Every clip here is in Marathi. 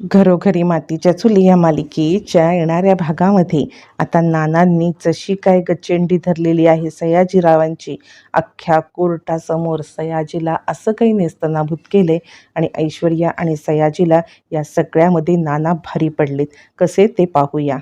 घरोघरी मातीच्या चुली या मालिकेच्या येणाऱ्या भागामध्ये आता नानांनी जशी काय गचेंडी धरलेली आहे सयाजीरावांची अख्ख्या कोर्टासमोर सयाजीला असं काही नेस्तनाभूत केले आणि ऐश्वर्या आणि सयाजीला या सगळ्यामध्ये नाना भारी पडलेत. कसे ते पाहूया.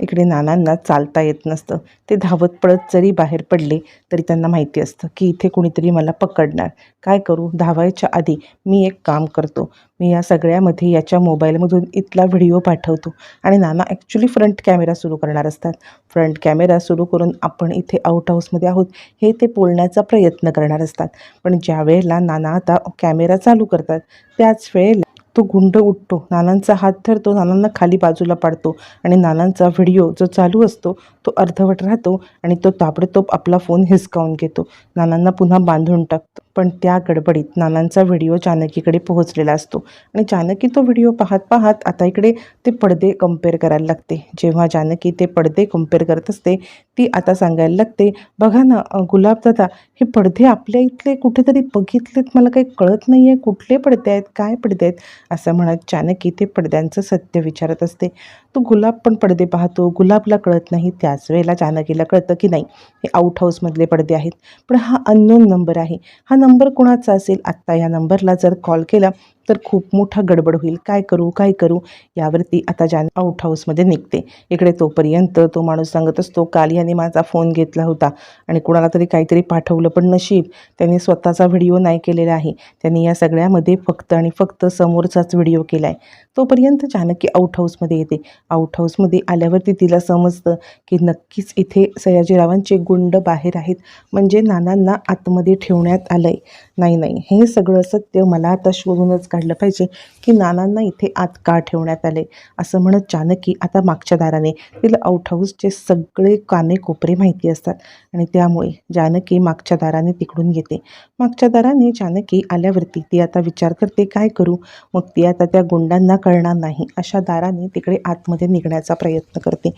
इकडे नानांना चालता येत नसतं. ते धावत पळत जरी बाहेर पडले तरी त्यांना माहिती असतं की इथे कुणीतरी मला पकडणार. काय करू? धावायच्या आधी मी एक काम करतो. मी या सगळ्यामध्ये याच्या मोबाईलमधून इथला व्हिडिओ पाठवतो आणि नाना ॲक्च्युली फ्रंट कॅमेरा सुरू करणार असतात. फ्रंट कॅमेरा सुरू करून आपण इथे आउट हाऊसमध्ये आहोत हे ते बोलण्याचा प्रयत्न करणार असतात. पण ज्या वेळेला नाना आता कॅमेरा चालू करतात त्याच वेळेला तो गुंड उठतो. नानांचा हात धरतो नानांना खाली बाजूला पाडतो आणि नानांचा व्हिडिओ जो चालू असतो तो अर्धवट राहतो आणि तो ताबडतोब आपला फोन हिसकावून घेतो. नानांना पुन्हा बांधून टाकतो. पण त्या गडबडीत नानांचा व्हिडिओ जानकीकडे पोहोचलेला असतो. आणि जानकी तो व्हिडिओ पाहत पाहत आता इकडे ते पडदे कंपेअर करायला लागते. जेव्हा जानकी ते पडदे कंपेअर करत असते ती आता सांगायला लागते बघा ना गुलाबदादा हे पडदे आपल्या इथले कुठेतरी बघितलेत मला काही कळत नाही आहे कुठले पडदे आहेत काय पडदे आहेत? असं म्हणत जानकी ते पडद्यांचं सत्य विचारत असते. तो गुलाब पण पडदे पाहतो. गुलाबला कळत नाही त्याच वेळेला जानकीला कळतं की नाही हे आउट हाऊसमधले पडदे आहेत. पण हा अननोन नंबर आहे. हा नंबर कुणाचा असेल? आत्ता या नंबरला जर कॉल केला तर खूप मोठा गडबड होईल. काय करू काय करू? यावरती आता जान आउट हाऊसमध्ये निघते. इकडे तोपर्यंत तो माणूस सांगत असतो काल याने माझा फोन घेतला होता आणि कुणाला तरी काहीतरी पाठवलं पण नशीब. त्यांनी स्वतःचा व्हिडिओ नाही केलेला आहे. त्यांनी या सगळ्यामध्ये फक्त आणि फक्त समोरचाच व्हिडिओ केला आहे तोपर्यंत जानकी आउट हाऊसमध्ये येते. आउट हाऊसमध्ये आल्यावरती तिला समजतं की नक्कीच इथे सयाजीरावांचे गुंड बाहेर आहेत. म्हणजे नानांना आतमध्ये ठेवण्यात आलं आहे नाही नाही. हे सगळं सत्य मला आता शोधूनच काढलं पाहिजे की नानांना इथे आत का ठेवण्यात आले. असं म्हणत जानकी आता मागच्या दाराने तिला आउट हाऊसचे सगळे काने कोपरे माहिती असतात. आणि त्यामुळे जानकी मागच्या दाराने तिकडून येते मागच्या दाराने जानकी आल्यावरती ती आता विचार करते काय करू? मग ती आता त्या गुंडांना कळणार नाही. अशा दाराने तिकडे आतमध्ये निघण्याचा प्रयत्न करते.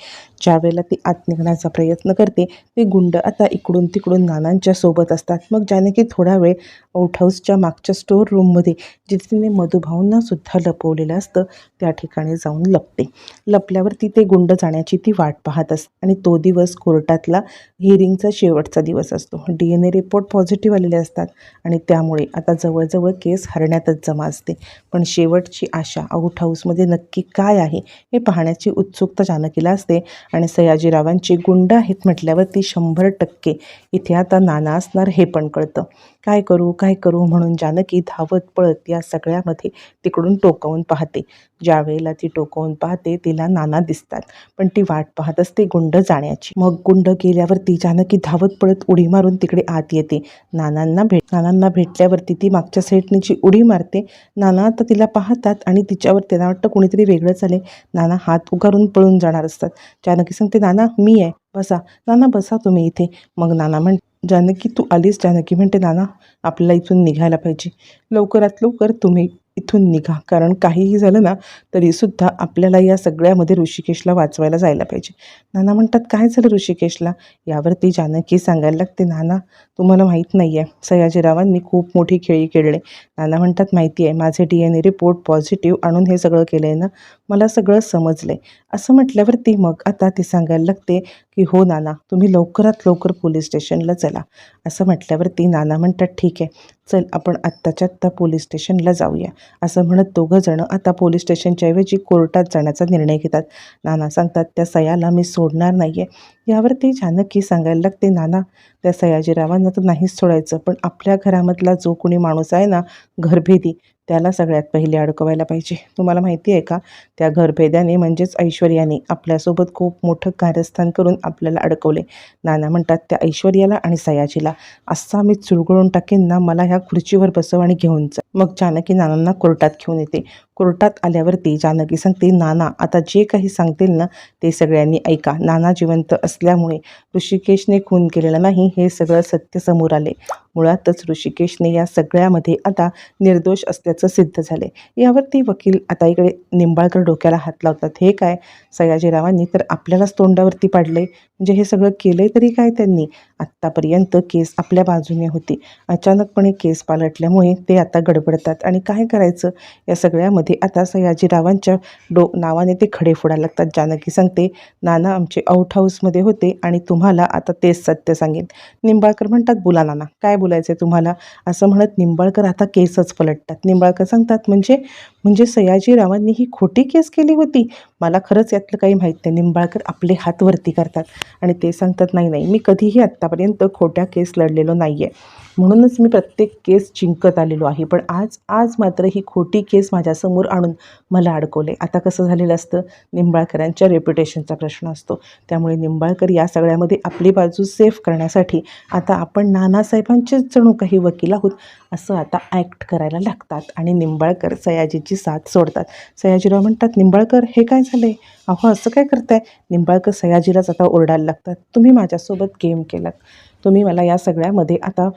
ज्यावेळेला ती आत निघण्याचा प्रयत्न करते ते गुंड आता इकडून तिकडून नानांच्या सोबत असतात. मग जानकी थोडा वेळ आउट हाऊसच्या मागच्या स्टोर रूममध्ये जिथे तिने मधुभाऊंना सुद्धा लपवलेलं असतं त्या ठिकाणी जाऊन लपते. लपल्यावर ते गुंड जाण्याची ती वाट पाहत असते आणि तो दिवस कोर्टातला हिअरिंगचा शेवटचा दिवस असतो. D N A report positive आलेले असतात आणि त्यामुळे आता जवळजवळ केस हरण्यातच जमा असते. पण शेवटची आशा आउट हाऊसमध्ये नक्की काय आहे हे पाहण्याची उत्सुकता जानकीला असते आणि सयाजीरावांची गुंड आहेत म्हटल्यावर ती शंभर टक्के इथे आता नाना असणार हे पण कळतं. काय करू काय करू म्हणून जानकी धावत पळत या सगळ्यामध्ये तिकडून टोकावून पाहते. ज्या वेळेला ती टोकावून पाहते तिला नाना दिसतात. पण ती वाट पाहत असते गुंड जाण्याची. मग गुंड गेल्यावरती जानकी धावत पळत उडी मारून तिकडे आत येते. नानांना भेट नानांना भेटल्यावरती ती मागच्या साईडनीची उडी मारते. नाना आता तिला पाहतात आणि तिच्यावर त्यांना वाटतं कोणीतरी वेगळंच आले नाना हात उगारून पळून जाणार असतात. जानकी सांगते नाना मी आहे. बसा. नाना बसा तुम्ही इथे. मग नाना म्हण जानकी तू आलीस जानकी म्हणते नाना आपल्याला इथून निघायला पाहिजे. लवकरात लवकर तुम्ही इथून निघा. कारण काहीही झालं ना तरीसुद्धा आपल्याला या सगळ्यामध्ये ऋषिकेशला वाचवायला जायला पाहिजे. नाना म्हणतात काय झालं ऋषिकेशला? यावरती जानकी सांगायला लागते नाना तुम्हाला माहीत नाही आहे सयाजीरावांनी खूप मोठी खेळी खेळले. नाना म्हणतात माहिती आहे माझे D N A report positive आणून हे सगळं केलं आहे ना मला सगळं समजलं आहे असं म्हटल्यावरती मग आता ती सांगायला लागते की हो नाना तुम्ही लवकरात लवकर पोलीस स्टेशनला चला. असं म्हटल्यावर ती नाना म्हणतात ठीक आहे चल आपण आत्ताच्या आत्ता पोलीस स्टेशनला जाऊया. असं म्हणत दोघं जणं आता पोलीस स्टेशनच्या ऐवजी कोर्टात जाण्याचा निर्णय घेतात. नाना सांगतात त्या सयाला मी सोडणार नाही आहे यावरती जानकी सांगायला लागते नाना त्या सयाजीरावांना तर नाहीच सोडायचं पण आपल्या घरामधला जो कोणी माणूस आहे ना घरभेदी त्याला सगळ्यात पहिले अडकवायला पाहिजे. तुम्हाला माहिती आहे का? त्या घरभेद्याने म्हणजेच ऐश्वर्याने आपल्यासोबत खूप मोठं कार्यस्थान करून आपल्याला अडकवले. नाना म्हणतात त्या ऐश्वर्याला आणि सयाजीला असा मी चुळगळून टाकेन ना मला ह्या खुर्चीवर बसव आणि घेऊन जा. मग जानकी नानांना कोर्टात घेऊन येते. कोर्टात आल्यावरती जानकी सांगते नाना आता जे काही सांगतील ना ते सगळ्यांनी ऐका. नाना जिवंत असल्यामुळे ऋषिकेशने खून केलेला नाही हे सगळं सत्य समोर आले. मुळातच ऋषिकेशने या सगळ्यामध्ये आता निर्दोष असल्याचं सिद्ध झाले. यावरती वकील आता इकडे निंबाळकर डोक्याला हात लावतात. हे काय? सयाजीरावांनी तर आपल्यालाच तोंडावरती पाडले म्हणजे हे सगळं केलंय तरी काय त्यांनी? आत्तापर्यंत केस आपल्या बाजूने होती. अचानकपणे केस पालटल्यामुळे ते आता गडबडतात. आणि काय करायचं? या सगळ्यामध्ये मध्ये आता सयाजीरावांच्या डो नावाने ते खडे फोडायला लागतात. जानकी सांगते नाना आमचे आउट हाऊसमध्ये होते आणि तुम्हाला आता तेच सत्य सांगेन. निंबाळकर म्हणतात बोला नाना काय बोलायचं आहे तुम्हाला? असं म्हणत निंबाळकर आता केसच पलटतात. निंबाळकर सांगतात म्हणजे म्हणजे सयाजीरावांनी ही खोटी केस केली होती? मला खरंच यातलं काही माहीत नाही. निंबाळकर आपले हात वरती करतात आणि ते सांगतात नाही नाही मी कधीही आत्तापर्यंत खोट्या केस लढलेलो नाही आहे म्हणूनच मी प्रत्येक केस जिंकत आलेलो आहे. पण आज आज मात्र ही खोटी केस माझ्यासमोर आणून मला अडकवले. आता कसं झालेलं असतं? निंबाळकरांच्या रेप्युटेशनचा प्रश्न असतो. त्यामुळे निंबाळकर या सगळ्यामध्ये आपली बाजू सेफ करण्यासाठी आता आपण नानासाहेबांचेच जणू काही वकील आहोत असं आता ॲक्ट करायला लागतात आणि निंबाळकर सयाजीची साथ सोडतात. सयाजीराव म्हणतात निंबाळकर हे काय झालं आहे अहो असं काय करताय? निंबाळकर सयाजीलाच आता ओरडायला लागतात. तुम्ही माझ्यासोबत गेम केलात. तुम्ही मला या सगळ्यामध्ये आता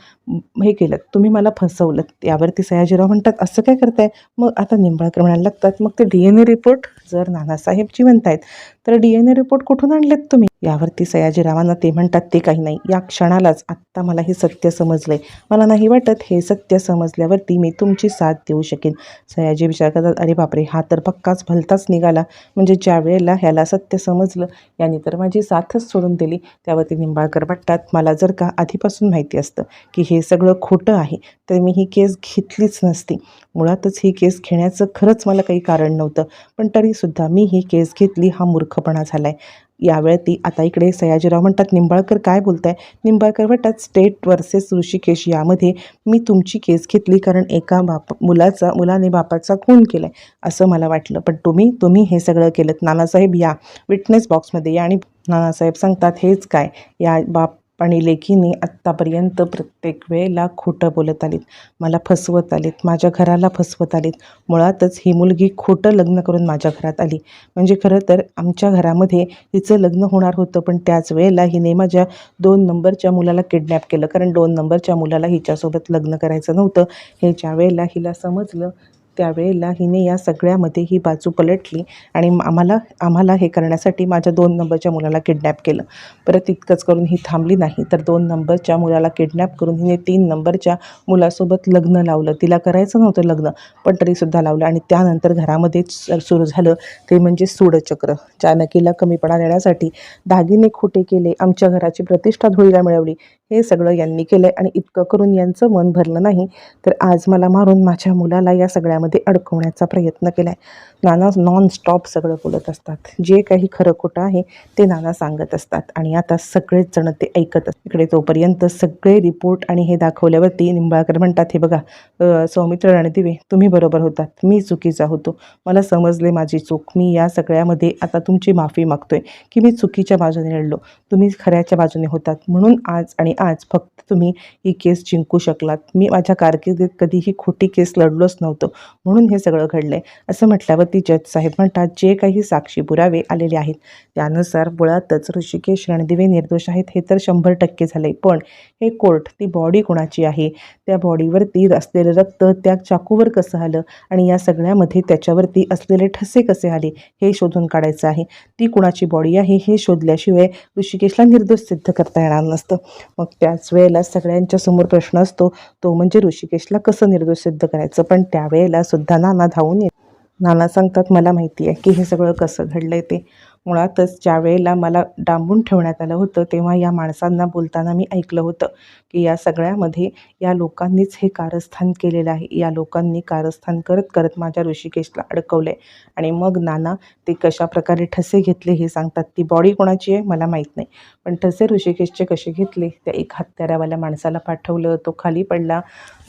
हे केलं तुम्ही मला फसवलं. यावरती सयाजीराव म्हणतात असं काय करताय? मग आता निंबाळकर म्हणायला लागतात मग ते डी एन ए रिपोर्ट जर नानासाहेब जिवंत आहेत तर डी एन ए रिपोर्ट कुठून आणलेत तुम्ही? यावरती सयाजीरावांना ते म्हणतात ते काही नाही. या क्षणालाच आत्ता मला हे सत्य समजलं आहे मला नाही वाटत हे सत्य समजल्यावरती मी तुमची साथ देऊ शकेन. सयाजी विचार करतात अरे बापरे हा तर पक्काच भलताच निघाला. म्हणजे ज्या वेळेला ह्याला सत्य समजलं याने तर माझी साथच सोडून दिली. त्यावरती निंबाळकर वाटतात मला जर का आधीपासून माहिती असतं की हे सगळं खोटं आहे तर मी ही केस घेतलीच नसती. मुळातच ही केस घेण्याचं खरंच मला काही कारण नव्हतं. पण तरीसुद्धा मी ही केस घेतली हा मूर्ख मूर्खपणा झाला आहे यावेळी ती आता इकडे सयाजीराव म्हणतात निंबाळकर काय बोलताय? निंबाळकर म्हणतात स्टेट वर्सेस ऋषिकेश यामध्ये मी तुमची केस घेतली कारण एका बाप मुलाचा मुलाने बापाचा खून केला आहे असं मला वाटलं. पण तुम्ही तुम्ही हे सगळं केलं नानासाहेब या विटनेस बॉक्समध्ये या आणि नानासाहेब सांगतात हेच काय? या बाप आणि लेखीनी आत्तापर्यंत प्रत्येक वेळेला खोटं बोलत आलीत. मला फसवत आलीत. माझ्या घराला फसवत आलीत. मुळातच ही मुलगी खोटं लग्न करून माझ्या घरात आली. म्हणजे खरं तर आमच्या घरामध्ये तिचं लग्न होणार होतं पण त्याच वेळेला हिने माझ्या दोन नंबरच्या मुलाला किडनॅप केलं. कारण दोन नंबरच्या मुलाला हिच्यासोबत लग्न करायचं नव्हतं. हे ज्या वेळेला हिला समजलं त्यावेळेला हिने या सगळ्यामध्ये ही बाजू पलटली आणि आम्हाला आम्हाला हे करण्यासाठी माझ्या दोन नंबरच्या मुलाला किडनॅप केलं. परत इतकंच करून ही थांबली नाही तर दोन नंबरच्या मुलाला किडनॅप करून हिने तीन नंबरच्या मुलासोबत लग्न लावलं. तिला करायचं नव्हतं लग्न पण तरीसुद्धा लावलं आणि त्यानंतर घरामध्येच सुरू झालं ते म्हणजे सूडचक्र. जानकीला कमीपणा देण्यासाठी दागिने खोटे केले आमच्या घराची प्रतिष्ठा धुळीला मिळवली. हे सगळं यांनी केलं आहे आणि इतकं करून यांचं मन भरलं नाही तर आज मला मारून माझ्या मुलाला या सगळ्यामध्ये अडकवण्याचा प्रयत्न केला आहे नाना नॉन स्टॉप सगळं बोलत असतात. जे काही खरं खोटं आहे ते नाना सांगत असतात. आणि आता सगळेच जण ते ऐकत असतात. इकडे तोपर्यंत सगळे रिपोर्ट आणि हे दाखवल्यावरती निंबाळकर म्हणतात हे बघा सौमित्र रणदिवे तुम्ही बरोबर होतात. मी चुकीचा होतो. मला समजले माझी चूक. मी या सगळ्यामध्ये आता तुमची माफी मागतोय की मी चुकीच्या बाजूने लढलो. तुम्ही खऱ्याच्या बाजूने होतात. म्हणून आज आणि आज फक्त तुम्ही ही केस जिंकू शकलात. मी माझ्या कारकिर्दीत कधीही खोटी केस लढलोच नव्हतं. म्हणून हे सगळं घडलं आहे असं म्हटल्यावरती जज साहेब म्हणतात जे काही साक्षी पुरावे आलेले आहेत त्यानुसार मुळातच ऋषिकेश रणदिवे निर्दोष आहेत हे तर शंभर टक्के झाले पण हे कोर्ट ती बॉडी कोणाची आहे? त्या बॉडीवरती असलेलं रक्त त्या चाकूवर कसं आलं? आणि या सगळ्यामध्ये त्याच्यावरती असलेले ठसे कसे आले? हे शोधून काढायचं आहे. ती कुणाची बॉडी आहे हे शोधल्याशिवाय ऋषिकेशला निर्दोष सिद्ध करता येणार नसतं. मग त्याच वेळेला सगळ्यांच्या समोर प्रश्न असतो तो म्हणजे ऋषिकेशला कसं निर्दोष सिद्ध करायचं? पण त्यावेळेला सुद्धा नाना धावून येत. नाना सांगतात मला माहिती आहे की हे सगळं कसं घडलं आहे ते. मुळातच ज्या वेळेला मला डांबून ठेवण्यात आलं होतं तेव्हा या माणसांना बोलताना मी ऐकलं होतं की या सगळ्यामध्ये या लोकांनीच हे कारस्थान केलेलं आहे. या लोकांनी कारस्थान करत करत माझ्या ऋषिकेशला अडकवलं आहे आणि मग नाना ते कशा प्रकारे ठसे घेतले हे सांगतात. ती बॉडी कोणाची आहे मला माहीत नाही. पण ठसे ऋषिकेशचे कसे घेतले? त्या एक हत्याऱ्यावाल्या माणसाला पाठवलं तो खाली पडला.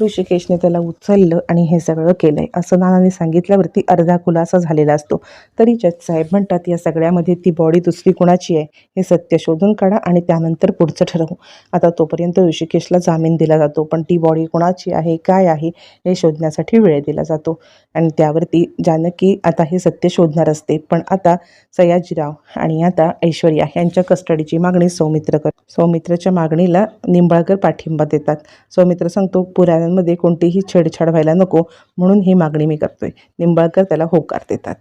ऋषिकेशने त्याला उचललं आणि हे सगळं केलं आहे असं नानाने सांगितल्यावरती अर्धा खुलासा झालेला असतो. तरी जज साहेब म्हणतात या सगळ्यामध्ये ती बॉडी दुसरी कुणाची आहे हे सत्य शोधून काढा आणि त्यानंतर पुढचं ठरवू. आता तोपर्यंत ऋषिकेशला जामीन दिला जातो पण ती बॉडी कुणाची आहे काय आहे हे शोधण्यासाठी वेळ दिला जातो. आणि त्यावरती जानकी आता हे सत्य शोधणार असते पण आता सयाजीराव आणि आता ऐश्वर्या यांच्या कस्टडीची मागणी सौमित्र कर सौमित्रच्या मागणीला निंबाळकर पाठिंबा देतात. सौमित्र सांगतो पुराणांमध्ये कोणतीही छेडछाड व्हायला नको म्हणून ही मागणी मी करतोय. निंबाळकर त्याला होकार देतात.